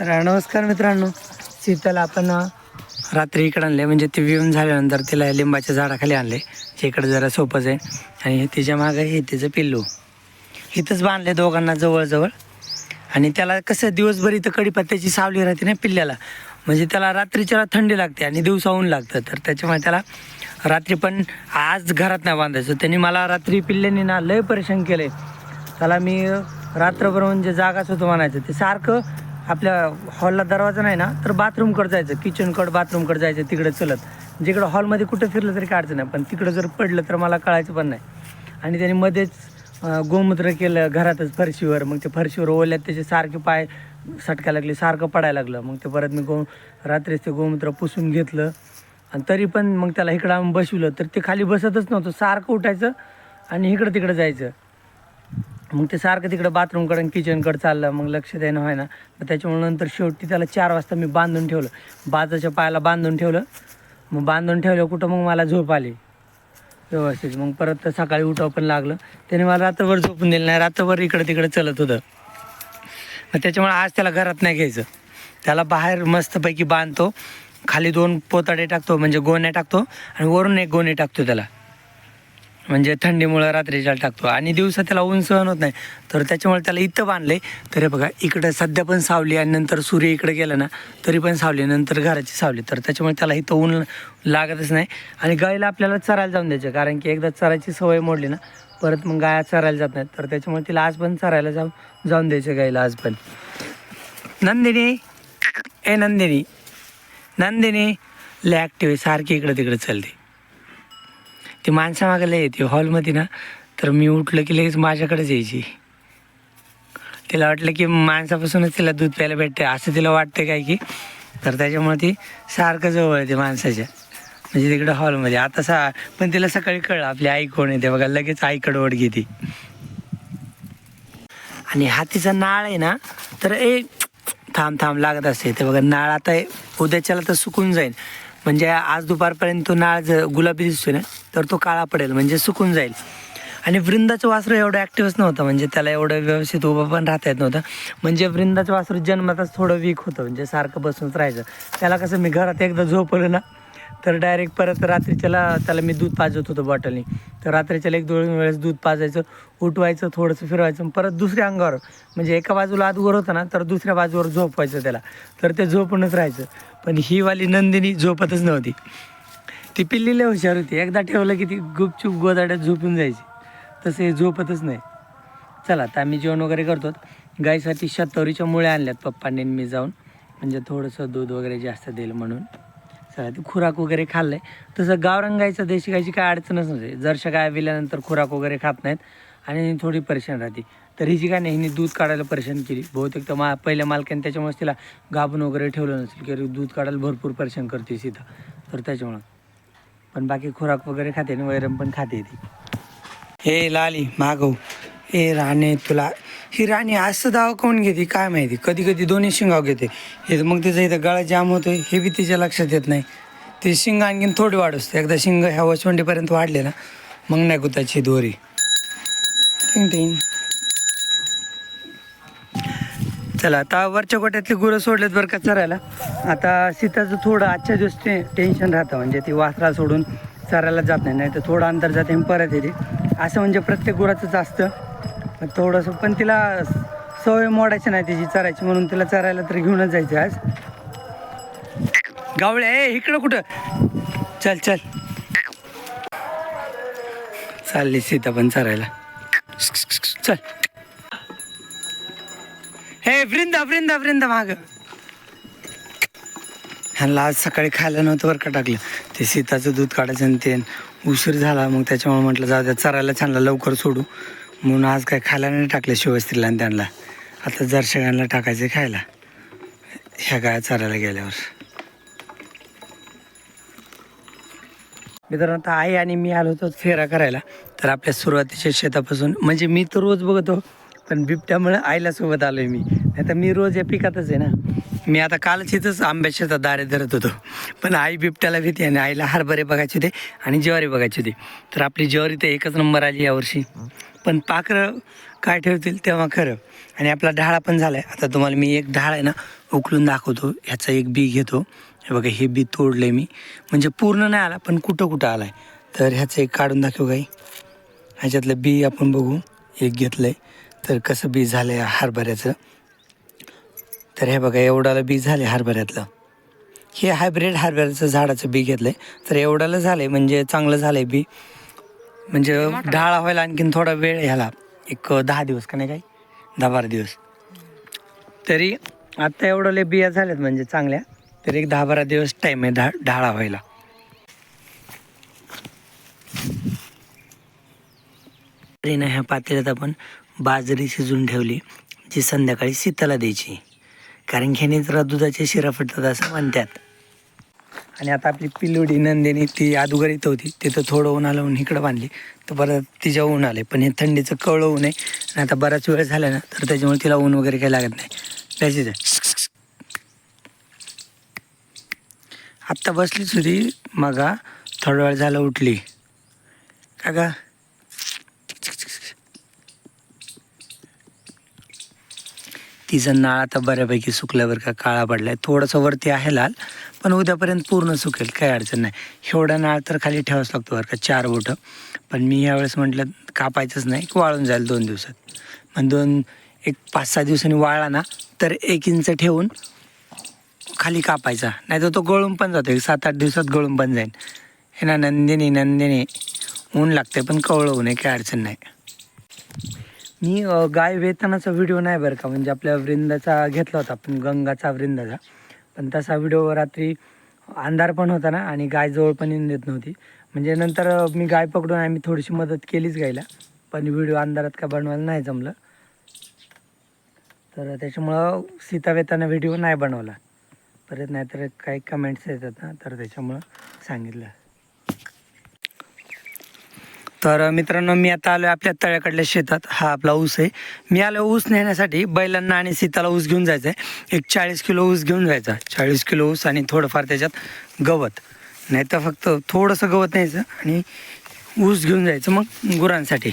तर नमस्कार मित्रांनो. सीताला आपण रात्री इकडे आणले म्हणजे ते विऊन झाल्यानंतर तिला लिंबाच्या झाडाखाली आणले जे इकडे जरा सोपंच आहे. आणि तिच्या मागं हे तिचं पिल्लू. इथंच बांधले दोघांना जवळजवळ. आणि त्याला कसं दिवसभर इथं कडीपत्त्याची सावली राहते ना पिल्ल्याला. म्हणजे त्याला रात्रीच्याला थंडी लागते आणि दिवसा ऊन लागतं. तर त्याच्यामुळे त्याला रात्री पण आज घरात नाही बांधायचं. त्यांनी मला रात्री पिल्ल्याने ना लय परेशान केलं आहे त्याला मी रात्रभर म्हणजे जागाच होतो म्हणायचं. ते सारखं आपल्या हॉलला दरवाजा नाही ना तर बाथरूमकडे जायचं. किचनकडं बाथरूमकडे जायचं तिकडे चलत. जिकडं हॉलमध्ये कुठं फिरलं तरी काढचं नाही पण तिकडं जर पडलं तर मला कळायचं पण नाही. आणि त्याने मध्येच गोमूत्र केलं घरातच फरशीवर. मग ते फरशीवर ओल्यात त्याचे सारखे पाय सटकायला लागले सारखं पडायला लागलं. मग ते परत मी गो रात्रीच ते गोमूत्र पुसून घेतलं. आणि तरी पण मग त्याला इकडं आम्ही बसवलं तर ते खाली बसतच नव्हतं. सारखं उठायचं आणि इकडं तिकडं जायचं. मग ते सारखं तिकडं बाथरूमकडं किचनकडं चाललं मग लक्ष देणं व्हायना. मग त्याच्यामुळे नंतर शेवटी त्याला चार वाजता मी बांधून ठेवलं. बाजाच्या पायाला बांधून ठेवलं. मग बांधून ठेवलं कुठं मग मला झोप आली. व्यवस्थित. मग परत सकाळी उठावं पण लागलं. त्याने मला रात्रभर झोपून दिलं नाही. रात्रभर इकडं तिकडं चलत होतं. मग त्याच्यामुळे आज त्याला घरात नाही घ्यायचं. त्याला बाहेर मस्तपैकी बांधतो. खाली दोन पोताडे टाकतो म्हणजे गोण्या टाकतो आणि वरून एक गोणी टाकतो त्याला. म्हणजे थंडीमुळं रात्रीच्या टाकतो. आणि दिवसा त्याला ऊन सहन होत नाही. तर त्याच्यामुळे त्याला इथं बांधले तर हे बघा इकडं सध्या पण सावली आणि नंतर सूर्य इकडे गेला ना तरी पण सावली नंतर घराची सावली. तर त्याच्यामुळे त्याला इथं ऊन लागतच नाही. आणि गायला आपल्याला चरायला जाऊन द्यायचं. कारण की एकदा चरायची सवय मोडली ना परत मग गाया चरायला जात नाहीत. तर त्याच्यामुळे तिला आज पण चरायला जाऊन जाऊन द्यायचं गायला आज पण. नंदिनी! ए नंदिनी! नंदिनी! लॅक्टिव्ह सारखी इकडं तिकडे चालते ती माणसा मागायला येते हॉलमध्ये ना. तर मी उठलं की लगेच माझ्याकडेच यायची. तिला वाटलं की माणसापासूनच तिला दूध प्यायला भेटते असं तिला वाटतं काय की तर त्याच्यामुळे ती सारखं जवळ येते माणसाच्या. म्हणजे तिकडं हॉलमध्ये. आता सा पण तिला सकाळी कळलं आपली आई कोण येते बघा लगेच आईकडे ओढ घेते. आणि हातीचा नाळ आहे ना तर ए थांब थांब लागत असते ते बघा नाळ आता उद्याच्याला तर सुकून जाईल. म्हणजे आज दुपारपर्यंत तो नाळ जर गुलाबी दिसतोय ना तर तो काळा पडेल म्हणजे सुकून जाईल. आणि वृंदाचं वासरू एवढं ॲक्टिव्हच नव्हतं म्हणजे त्याला एवढं व्यवस्थित उभं पण राहता येत नव्हतं. म्हणजे वृंदाचं वासरू जन्मातच थोडं वीक होतं म्हणजे सारखं बसूनच राहायचं. त्याला कसं मी घरात एकदा झोपलं ना तर डायरेक्ट परत रात्रीच्याला त्याला मी दूध पाजत होतो बॉटलनी तर रात्रीच्याला एक दोन वेळेस दूध पाजायचं उठवायचं थोडंसं फिरवायचं परत दुसऱ्या अंगावर म्हणजे एका बाजूला आदवर होतं ना तर दुसऱ्या बाजूवर झोपवायचं त्याला. तर ते झोपूनच राहायचं. पण ही वाली नंदिनी झोपतच नव्हती. ती पिल्लीला हुशार होती. एकदा ठेवलं की ती गुपचूप गोदाड्यात झोपून जायची. तसं हे झोपतच नाही. चला आता आम्ही जेवण वगैरे करतो. गाईसाठी शतवरीच्या मुळ्या आणल्यात पप्पांनी मी जाऊन. म्हणजे थोडंसं दूध वगैरे जास्त देईल म्हणून. चला ती खुराक वगैरे खाल्लं आहे तसं गावरान गायचं देशी गायची काय अडचणच नसते जरशा गाय विल्यानंतर खुराक वगैरे खात नाहीत. आणि थोडी परेशान राहते. तर हिची काय नाही हिने दूध काढायला परेशान केली. बहुतेक तर मा पहिल्या मालकाने त्याच्यामुळेच तिला गाबून वगैरे ठेवलं नसेल की दूध काढायला भरपूर परेशान करते सीता तर त्याच्यामुळं. पण बाकी खुराक वगैरे खाते आणि वैरम पण खाते ती. हे लाली मागव. ए राणे तुला ही राणी असं धाव कोण घेते काय माहिती? कधी कधी दोन्ही शिंगाव घेते. हे मग तिचं इथं गळा जाम होतोय हे बी तिच्या लक्षात येत नाही. ते शिंग आणखीन थोडी वाढवते एकदा शिंग ह्या वचवंडीपर्यंत वाढले ना मग नाही कुताची दोरी. टिंग टिंग. चला आता वरच्या गोट्यातली गुरं सोडलेत बरं का चरायला. आता सीताचं थोडं आजच्या दिवस टेन्शन राहतं म्हणजे ती वासरा सोडून चरायला जात नाही नाही तर थोडं अंतर जाते परत येते. असं म्हणजे प्रत्येक गुराचंच असतं. थोडंसं पण तिला सवय मोडायची नाही तिची चरायची म्हणून तिला चरायला तर घेऊनच जायचं आज. गावळे ए इकडं कुठं? चल चल. चालली सीता पण चरायला. चल. हे वृंदा वृंदा वृंदा माग. ह्यांना आज सकाळी खायला नव्हतं बरं का टाकलं. ते सीताचं दूध काढायचं आणि ते उशीर झाला. मग त्याच्यामुळे म्हटलं जाऊ द्या चरायला छानला लवकर सोडू. म्हणून आज काय खायला नाही टाकलं शिवस्त्रीला आणि त्यांना. आता जर्शकांना टाकायचं खायला. ह्या गाया चरायला गेल्यावर. मित्रांनो आता आई आणि मी आलो होतो फेरा करायला. तर आपल्या सुरुवातीच्या शेतापासून म्हणजे मी तर रोज बघतो पण बिबट्यामुळे आईला सोबत आलोय मी. नाही तर मी रोज या पिकातच आहे ना. मी आता कालच इथंच आंब्या शेतात दारे धरत होतो. पण आई बिबट्याला भीती आणि आईला हरभरे बघायचे होते आणि ज्वारी बघायची होती. तर आपली ज्वारी तर एकच नंबर आली यावर्षी. पण पाखरं काय ठेवतील तेव्हा खरं. आणि आपला ढाळा पण झाला आहे आता तुम्हाला मी एक ढाळ आहे ना उकलून दाखवतो. ह्याचा एक बी घेतो. हे बघा हे बी तोडलं आहे मी. म्हणजे पूर्ण नाही आला पण कुठं कुठं आला आहे तर ह्याचं एक काढून दाखवू काही ह्याच्यातलं बी आपण बघू. एक घेतलं आहे तर कसं बी झालं आहे हरभऱ्याचं. तर हे बघा एवढाला बी झाले हरभऱ्यातलं. हे हायब्रिड हरभऱ्याचं झाडाचं बी घेतलं आहे तर एवढाला झालं आहे म्हणजे चांगलं झालं आहे बी. म्हणजे ढाळा व्हायला आणखीन थोडा वेळ ह्याला. एक दहा दिवस का नाही काही दहा बारा दिवस. तरी आत्ता एवढं लय बिया झाल्यात म्हणजे चांगल्या. तरी एक दहा बारा दिवस टाईम आहे ढा ढाळा व्हायला. ह्या पातेल्यात आपण बाजरी शिजून ठेवली जी संध्याकाळी शीताला द्यायची. कारण की ह्याने जरा दुधाचे शिरा फुटतात असं म्हणतात. आणि आता आपली पिलोडी नंदिनी ती अदुगर इथं होती. तिथं थोडं ऊन आलं इकडं बांधली. तर परत तिच्या ऊन आले. पण हे थंडीचं कळं ऊन आहे. आणि आता बराच वेळ झाला ना तर त्याच्यामुळे तिला ऊन वगैरे काही लागत नाही. त्याचीच आहे. आत्ता बसलीच होती. मग थोडा वेळ झाला उठली. का गा तिचा नाळ आता बऱ्यापैकी सुकल्यावर का काळा पडलाय. थोडंसं वरती आहे लाल पण उद्यापर्यंत पूर्ण सुकेल काही अडचण नाही. एवढा नाळ तर खाली ठेवाच लागतो बरं का चार बोटं. पण मी यावेळेस म्हटलं कापायचंच नाही वाळून जाईल दोन दिवसात. मग दोन एक पाच सहा दिवसांनी वाळला ना तर एक इंच ठेवून खाली कापायचा. नाही तर तो गळून पण जातो एक सात आठ दिवसात गळून पण जाईल. हे ना नंदिनी नंदिनी ऊन लागते पण कवळं ऊन आहे काही अडचण नाही. मी गाय वेतनाचा व्हिडिओ नाही बरं का. म्हणजे आपल्या वृंदाचा घेतला होता आपण गंगाचा वृंदाचा. पण तसा व्हिडिओ रात्री अंधार पण होता ना आणि गाय जवळ पण येऊन देत नव्हती. म्हणजे नंतर मी गाय पकडून आम्ही थोडीशी मदत केलीच गायला. पण व्हिडिओ अंधारात का बनवायला नाही जमलं. तर त्याच्यामुळं सीता वेताना व्हिडिओ नाही बनवला. परत नाहीतर काही कमेंट्स येतात ना तर त्याच्यामुळं सांगितलं. तर मित्रांनो मी आता आलो आपल्या तळ्याकडल्या शेतात. हा आपला ऊस आहे. मी आलो ऊस नेण्यासाठी बैलांना आणि सीताला ऊस घेऊन जायचं आहे एक चाळीस किलो ऊस घेऊन जायचा. चाळीस किलो ऊस आणि थोडंफार त्याच्यात गवत. नाही तर फक्त थोडंसं गवत न्यायचं आणि ऊस घेऊन जायचं मग गुरांसाठी.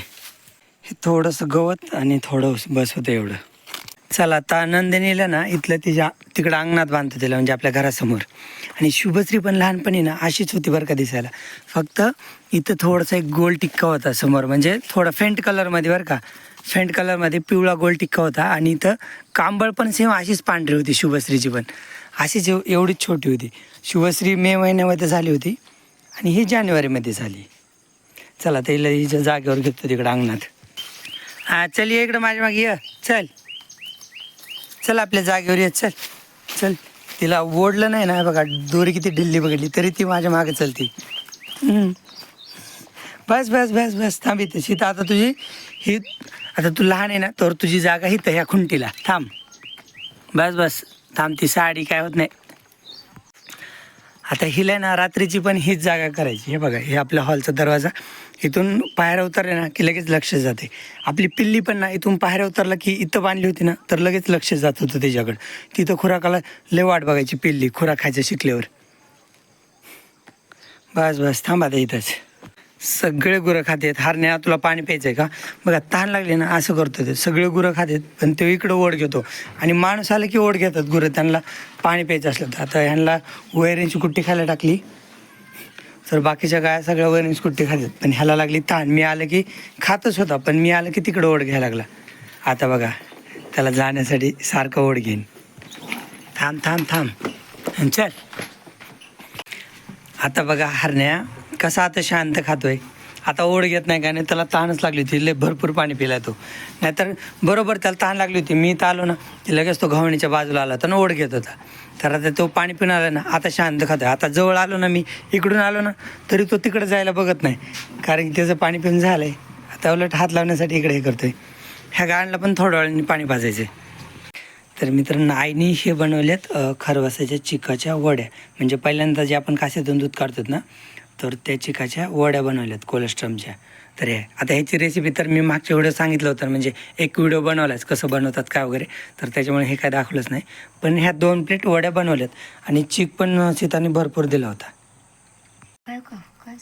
हे थोडंसं गवत आणि थोडं ऊस बस होतं एवढं. चला आता नंदिनीला ना इथलं तिच्या तिकडं अंगणात बांधतो तिला म्हणजे आपल्या घरासमोर. आणि शुभश्री पण लहानपणी ना अशीच होती बरं का दिसायला. फक्त इथं थोडासा एक गोल टिक्का होता समोर म्हणजे थोडा फेंट कलरमध्ये बरं का. फेंट कलरमध्ये पिवळा गोल टिक्का होता आणि इथं कांबळ पण सेम अशीच पांढरी होती शुभश्रीची पण. अशीच एव एवढीच छोटी होती. शुभश्री मे महिन्यामध्ये झाली होती आणि ही जानेवारीमध्ये झाली. चला तिला हिच्या जागेवर घेतो तिकडं अंगणात. हां चल ये इकडं माझ्या मागे ये. चल. चल आपल्या जागेवर ये चल. चल. तिला ओढलं नाही ना बघा दोरी किती ढिल्ली बघितली तरी ती माझ्या मागे चलती. बस बस बस बस. थांब इथे. सीता आता तुझी ही आता तू लहान आहे ना तर तुझी जागा ही ह्या खुंटीला. थांब. बस बस. थांब ती साडी काय होत नाही. आता हिला ना रात्रीची पण हीच जागा करायची. हे बघा हे आपल्या हॉलचा दरवाजा. इथून पायऱ्या उतरले ना की लगेच लक्ष जाते. आपली पिल्ली पण ना इथून पायऱ्या उतरला की इथं बांधली होती ना तर लगेच लक्ष जात होतं त्याच्याकडं. तिथं खुराकाला लय वाट बघायची पिल्ली खुराक खायचं शिकल्यावर. बस बस थांबा ते इथंच. सगळे गुरं खातेत. हारण्या तुला पाणी प्यायचं आहे का? बघा तहान लागले ना असं करतो ते. सगळे गुरं खातेत पण ते इकडं ओढ घेतो. आणि माणूस आला की ओढ घेतात गुरं त्यांना पाणी प्यायचं असलं तर. आता ह्यांना वैरणची कुट्टी खायला टाकली. तर बाकीच्या गाया सगळ्या वैरणची कुट्टी खातात पण ह्याला लागली ताण. मी आलं की खातच होता पण मी आलं की तिकडं ओढ घ्यायला लागला. आता बघा त्याला जाण्यासाठी सारखं ओढ घेईन. थांब थांब थांब. चल. आता बघा हरण्या कसा आता शांत खातोय. आता ओढ घेत नाही का? नाही त्याला तहानच लागली होती. लय भरपूर पाणी पिला तो. नाहीतर बरोबर त्याला तहान लागली होती. मी तर आलो ना लगेच तो घावणीच्या बाजूला आला तर ओढ घेत होता. तर आता तो पाणी पिऊन आला ना आता शांत खातो. आता जवळ आलो ना मी इकडून आलो ना तरी तो तिकडे जायला बघत नाही. कारण की त्याचं पाणी पिऊन झालंय. आता उलट हात लावण्यासाठी इकडे हे करतोय. ह्या गाळणला पण थोड्या वेळाने पाणी पाजायचं तर मित्रांनो आईने हे बनवल्यात खरवासाच्या चिकाच्या वड्या. म्हणजे पहिल्यांदा जे आपण कासेतून दूध काढतो ना तर त्या चिकाच्या वड्या बनवल्यात कोलेस्ट्रॉमच्या तर हे आता ह्याची रेसिपी तर मी मागच्या व्हिडिओ सांगितलं होतं म्हणजे एक व्हिडिओ बनवलाच कसं बनवतात काय वगैरे. तर त्याच्यामुळे हे काय दाखवलंच नाही. पण ह्या दोन प्लेट वड्या बनवल्यात आणि चिक पण सीताने भरपूर दिला होता. काय काय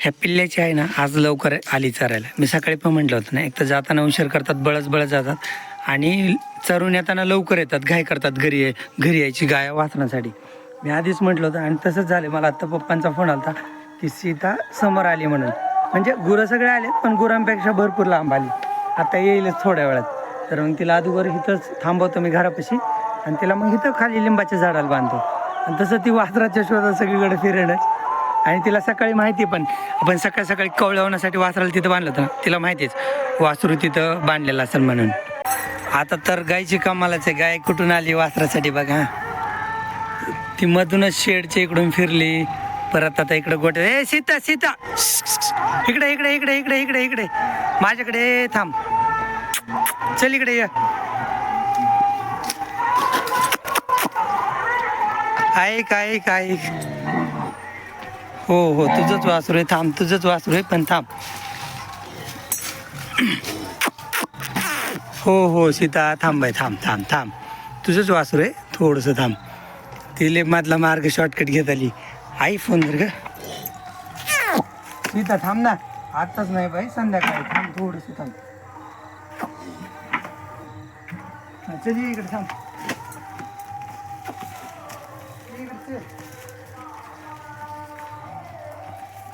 ह्या पिल्ल्याची आहे ना आज लवकर आली चरायला. मी सकाळी पण म्हटलं होतं ना एक तर जाताना उशीर करतात बळच बळच जातात. आणि चरून येताना लवकर येतात घाय करतात घरी घरी यायची गाय वाचण्यासाठी. मी आधीच म्हटलं होतं आणि तसंच झालं. मला आत्ता पप्पांचा फोन आला की सीता समोर आली म्हणून. म्हणजे गुरं सगळे आले पण गुरांपेक्षा भरपूर लांब आली. आता येईलच थोड्या वेळात. तर मग तिला अगोदर इथंच थांबवतो मी घरापाशी आणि तिला मग इथं खाली लिंबाच्या झाडाला बांधतो. आणि तसं ती वासराच्या शोधात सगळीकडे फिरणच आणि तिला सकाळी माहिती पण आपण सकाळी सकाळी कवळवण्यासाठी वासराला तिथं बांधलं होतं. तिला माहितीच वासरू तिथं बांधलेलं असेल म्हणून. आता तर गायची कमालाच आहे. गाय कुठून आली वासरासाठी बघा. ती मधूनच शेडच्या इकडून फिरली. परत आता इकडे गोट ए सीता सीता! इकडे इकडे इकडे इकडे इकडे इकडे. माझ्याकडे थांब. चल इकडे ये. ऐक ऐक ऐक. हो हो तुझंच वासरू आहे. थांब तुझंच वासरू आहे पण थांब. हो हो सीता थांब बाई थांब थांब थांब. तुझंच वासरू आहे? थोडंसं थांब. तिले मधला मार्ग शॉर्टकट घेत आली. आई फोन कर ग. सीता थांब ना. आताच नाही बाई संध्याकाळी. थांब थोडंसं थांब. हा, चल इकडे थांब.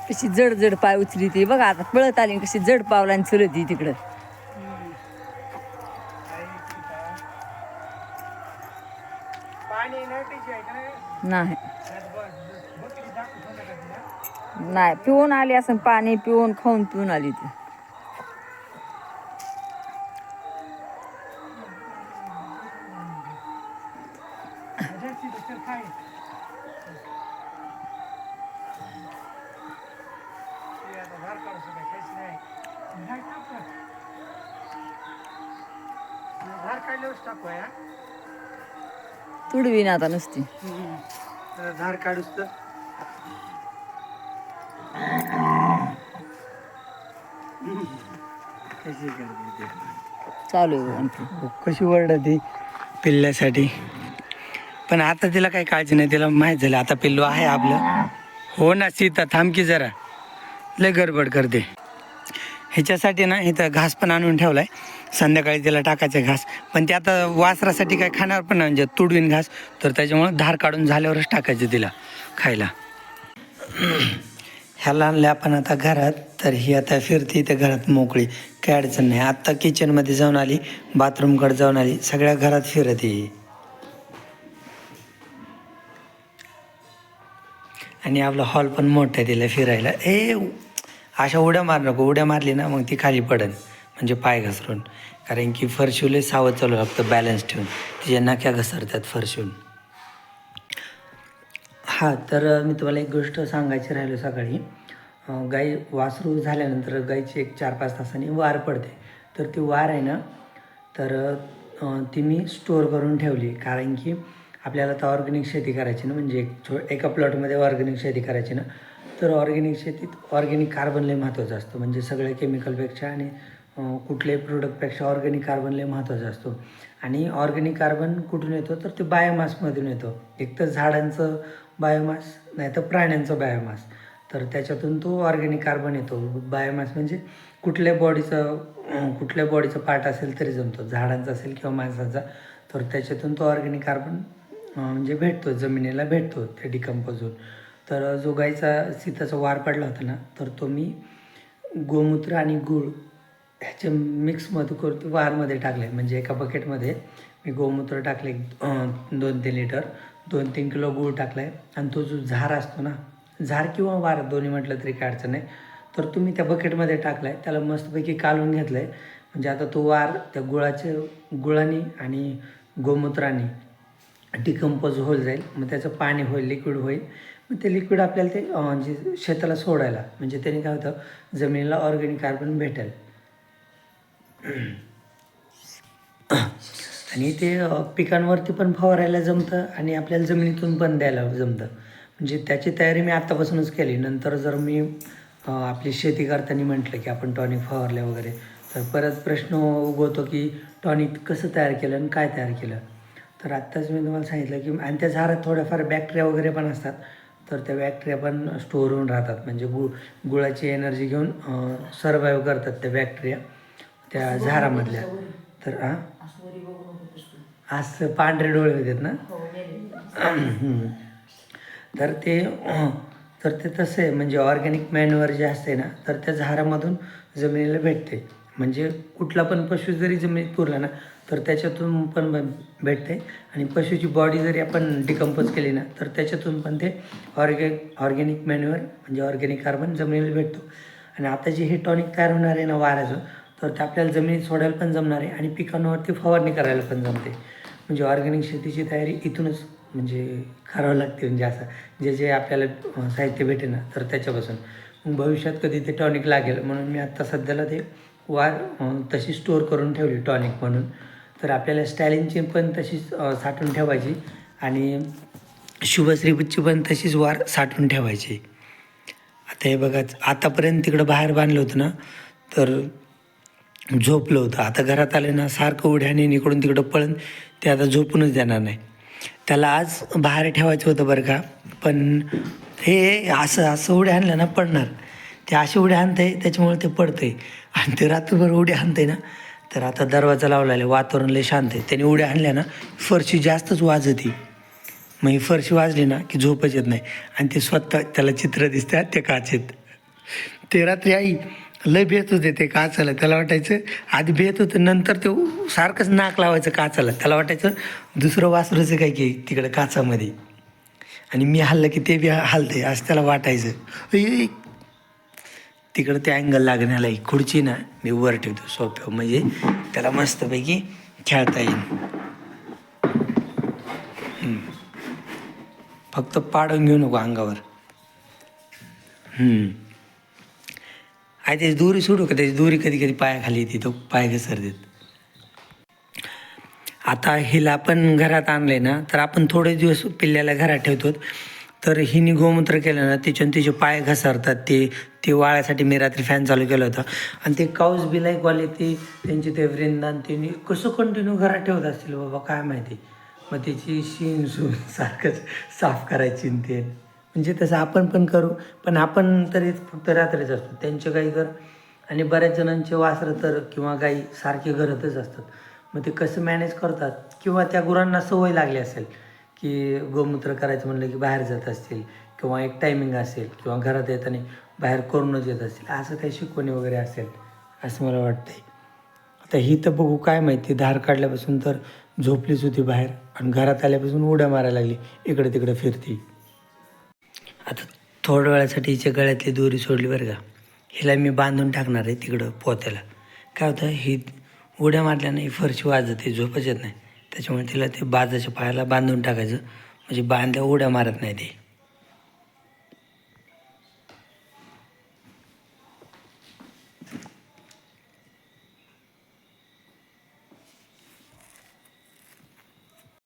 कशी जड जड पाय उचली ती बघा आता पळत आली कशी जड पावलांनी चलत ती तिकडं पाणी नाही प्यायची आहे का नाही? नाही पिऊन आली असं पाणी पिऊन खाऊन पिऊन आली ती? तुडवी ना आता नुसती धार काढूस तर. कशी करते ते? चालू आहे कशी ओरडते पिल्ल्यासाठी. पण आता तिला काही काळजी नाही तिला माहीत झालं आता पिल्लू आहे आपलं. हो ना सीता थांब की जरा. लय गडबड करते. ह्याच्यासाठी ना इथं घास पण आणून ठेवलाय. संध्याकाळी तिला टाकायचं घास. पण ते आता वासरासाठी काय खाणार पण नाही म्हणजे तुडवीन घास. तर त्याच्यामुळं धार काढून झाल्यावरच टाकायचं तिला खायला. ह्याला आणलं आपण आता घरात तर ही आता फिरते इथे घरात मोकळी. काय अडचण नाही. आत्ता किचनमध्ये जाऊन आली बाथरूमकडे जाऊन आली. सगळ्या घरात फिरत ही. आणि आपला हॉल पण मोठा आहे तिला फिरायला. ए अशा उड्या मार नको. उड्या मारली ना मग ती खाली पडन. म्हणजे पाय घसरून. कारण की फरशुले सावध चालू लागतं बॅलन्स ठेवून. तिच्या नाक्या घसरतात फरशून हां तर मी तुम्हाला एक गोष्ट सांगायची राहिलो सकाळी. गाई वासरू झाल्यानंतर गाईची एक चार पाच तासांनी वार पडते. तर ती वार आहे ना तर ती मी स्टोअर करून ठेवली. कारण की आपल्याला तर ऑर्गॅनिक शेती करायची ना म्हणजे एक छो एका प्लॉटमध्ये ऑर्गॅनिक शेती करायची ना तर ऑर्गॅनिक शेतीत ऑर्गॅनिक कार्बन लय महत्त्वाचं असतं. म्हणजे सगळ्या केमिकलपेक्षा आणि कुठल्याही प्रोडक्टपेक्षा ऑर्गॅनिक कार्बन लय महत्त्वाचा असतो. आणि ऑर्गॅनिक कार्बन कुठून येतो? तर ते बायोमासमधून येतो. एक तर झाडांचं बायोमास नाही तर प्राण्यांचं बायोमास तर त्याच्यातून तो ऑर्गॅनिक कार्बन येतो. बायोमास म्हणजे कुठल्या बॉडीचं कुठल्या बॉडीचं पार्ट असेल तरी जमतो. झाडांचा असेल किंवा माणसाचा तर त्याच्यातून तो ऑर्गॅनिक कार्बन म्हणजे भेटतो. जमिनीला भेटतो ते डिकम्पोज होऊन. तर जो गाईचा सीताचा वार पडला होता ना तर तो मी गोमूत्र आणि गूळ ह्याच्या मिक्समध्ये करतो वारमध्ये टाकले म्हणजे एका बकेटमध्ये मी गोमूत्र टाकले दोन तीन लिटर दोन तीन किलो गूळ टाकला आहे आणि तो जो झार असतो ना झार किंवा वार दोन्ही म्हटलं तरी काय अडचण नाही. तर तुम्ही त्या बकेटमध्ये टाकला आहे त्याला मस्तपैकी कालून घेतलं आहे म्हणजे आता तो वार त्या गुळाचे गुळाने आणि गोमूत्राने डिकम्पोज होईल जाईल. मग त्याचं पाणी होईल लिक्विड होईल. मग ते लिक्विड आपल्याला ते जे शेताला सोडायला म्हणजे त्याने काय होतं जमिनीला ऑर्गॅनिक कार्बन भेटेल. आणि ते पिकांवरती पण फवारायला जमतं आणि आपल्याला जमिनीतून पण द्यायला जमतं. म्हणजे त्याची तयारी मी आत्तापासूनच केली. नंतर जर मी आपली शेती करताना म्हटलं की आपण टॉनिक फवारल्या वगैरे तर परत प्रश्न उगवतो की टॉनिक कसं तयार केलं आणि काय तयार केलं? तर आत्ताच मी तुम्हाला सांगितलं की आणि त्या झाडात थोड्याफार बॅक्टेरिया वगैरे पण असतात. तर त्या बॅक्टेरिया पण स्टोअर होऊन राहतात. म्हणजे गुळ गुळाची एनर्जी घेऊन सर्वाईव्ह करतात त्या बॅक्टेरिया. त्या झाडामधल्या तर हां? असं पांढरे डोळे होतात ना? तर ते तर ते तसं आहे. म्हणजे ऑर्गॅनिक मॅन्युअर जे असते ना तर त्या झाडामधून जमिनीला भेटते म्हणजे कुठला पण पशु जरी जमिनीत पुरला ना तर त्याच्यातून पण भेटते आणि पशुची बॉडी जरी आपण डिकम्पोज केली ना तर त्याच्यातून पण ते ऑर्गॅ ऑर्गॅनिक मॅन्युअर म्हणजे ऑर्गॅनिक कार्बन जमिनीला भेटतो. आणि आता जे हे टॉनिक तयार होणार आहे ना वाऱ्याचं तर ते आपल्याला जमिनीत सोडायला पण जमणार आहे आणि पिकांवरती फवारणी करायला पण जमते. म्हणजे ऑर्गॅनिक शेतीची तयारी इथूनच म्हणजे करावं लागते. म्हणजे असं जे जे आपल्याला साहित्य भेटे ना तर त्याच्यापासून. मग भविष्यात कधी ते टॉनिक लागेल म्हणून मी आत्ता सध्याला ते वार तशी स्टोअर करून ठेवली टॉनिक म्हणून. तर आपल्याला स्टॅलिनची पण तशीच साठवून ठेवायची आणि शुभश्रीपूतची पण तशीच वार साठवून ठेवायची. आता हे बघा आतापर्यंत तिकडं बाहेर बांधलं होतं ना तर झोपलं होतं. आता घरात आले ना सारखं उड्याने इकडून तिकडं पळून ते आता झोपूनच देणार नाही. त्याला आज बाहेर ठेवायचं होतं बरं का पण हे असं असं उड्या आणलं ना पडणार. ते असे उड्या आणते त्याच्यामुळे ते पडते आणि ते रात्रभर उड्या आणते ना तर आता दरवाजा लावला आहे वातावरण लय शांत आहे. त्याने उड्या आणल्या ना फरशी जास्तच वाजती. मग ही फरशी वाजली ना की झोपच येत नाही. आणि ते स्वतः त्याला चित्र दिसतात ते काचेत. ते रात्री आई लय भेट होते ते काचाला. त्याला वाटायचं आधी भेट होतं नंतर ते सारखंच नाक लावायचं काचाला. त्याला वाटायचं दुसरं वासरूचं काय की तिकडं काचामध्ये. आणि मी हल्लं की ते बी हलते असं त्याला वाटायचं. तिकडं ते अँगल लागण्याला खुर्ची ना मी वर ठेवतो सोप्या. म्हणजे त्याला मस्तपैकी खेळता येईल. फक्त पाडून घेऊ नको अंगावर. आणि त्याची दोरी सोडू का? त्याची दोरी कधी कधी पायाखाली येते तो पाय घसरतात. आता हिला आपण घरात आणले ना तर आपण थोडे दिवस पिल्ल्याला घरात ठेवतो तर हिने गोमूत्र केलं ना त्याच्यानं तिचे पाय घसरतात. ते ते वाळ्यासाठी मी रात्री फॅन चालू केला होता. आणि ते काऊस बिलाईकवाले ते त्यांचे ते वृंदान त्यांनी कसं कंटिन्यू घरात ठेवत असतील बाबा काय माहिती? मग त्याची शीन सून सारखंच साफ करायची ते. म्हणजे तसं आपण पण करू पण आपण तरी फक्त रात्रीच असतो. त्यांचे काही तर आणि बऱ्याच जणांचे वासरं तर किंवा गाई सारखे घरातच असतात. मग ते कसं मॅनेज करतात? किंवा त्या गुरांना सवय लागली असेल की गोमूत्र करायचं म्हणलं की बाहेर जात असतील किंवा एक टायमिंग असेल किंवा घरात येताना बाहेर करूनच येत असतील. असं काही शिकवणी वगैरे असेल? असं मला वाटतंय. आता ही तर बघू काय माहिती धार काढल्यापासून तर झोपलीच होती बाहेर आणि घरात आल्यापासून उड्या मारायला लागली. इकडे तिकडे फिरती. आता थोड्या वेळासाठी हिच्या गळ्यातली दोरी सोडली बरं का. हिला मी बांधून टाकणार आहे तिकडं पोत्याला. काय होतं ही उड्या मारल्याने ही फरशी वाजते झोपच येत नाही. त्याच्यामुळे तिला ते बाजाच्या पायाला बांधून टाकायचं. म्हणजे बांधल्या उड्या मारत नाही ते.